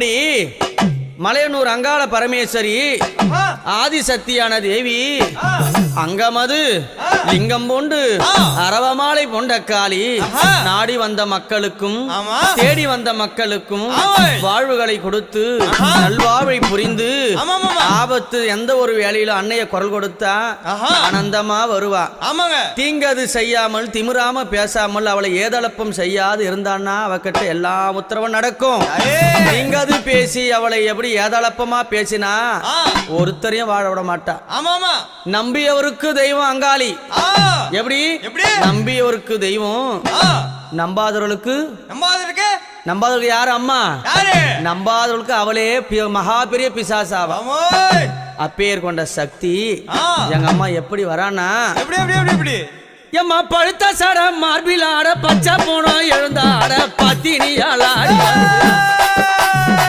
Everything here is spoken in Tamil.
அப்படி மலையனூர் அங்காள பரமேஸ்வரி ஆதிசக்தியான தேவி அங்கமது லிங்கம் பூண்டு அரவமாலை பொண்டக்காளி ஆஹா. நாடி வந்த மக்களுக்கும். தேடி வந்த மக்களுக்கும். வாழ்வுகளை கொடுத்து. நல்வாழ்வை புரிந்து. ஆபத்து எந்த ஒரு வேலையில அன்னைய குரல் கொடுத்தா. ஆனந்தமா வருவா. ஆமாங்க. தீங்கது செய்யாமல் திமிராம பேசாமல் அவளை ஏதளப்பம் செய்யாது இருந்தான்னா அவகிட்ட எல்லா உத்தரவும் நடக்கும். தீங்கது பேசி அவளை எப்படி ஏதளப்பமா பேசினா ஒருத்தரையும் வாழ விட மாட்டா. ஆமா ஆமா நம்பியவருக்கு தெய்வம் அங்காளி. எப்படி? நம்பியவருக்கு தெய்வம். நம்பாதவர்களுக்கு நம்பாது இருக்கு நம்பாதவர்களுக்கு யாரு அம்மா? யாரு? நம்பாதவர்களுக்கு அவளே மகா பெரிய பிசாசாவா. அப்பேர் கொண்ட சக்தி. எங்க அம்மா எப்படி வரானா எம்மா பழுத்த சட மார்பில் ஆட பச்சை போனோம் எழுந்தாட பத்தினியால் ஆடி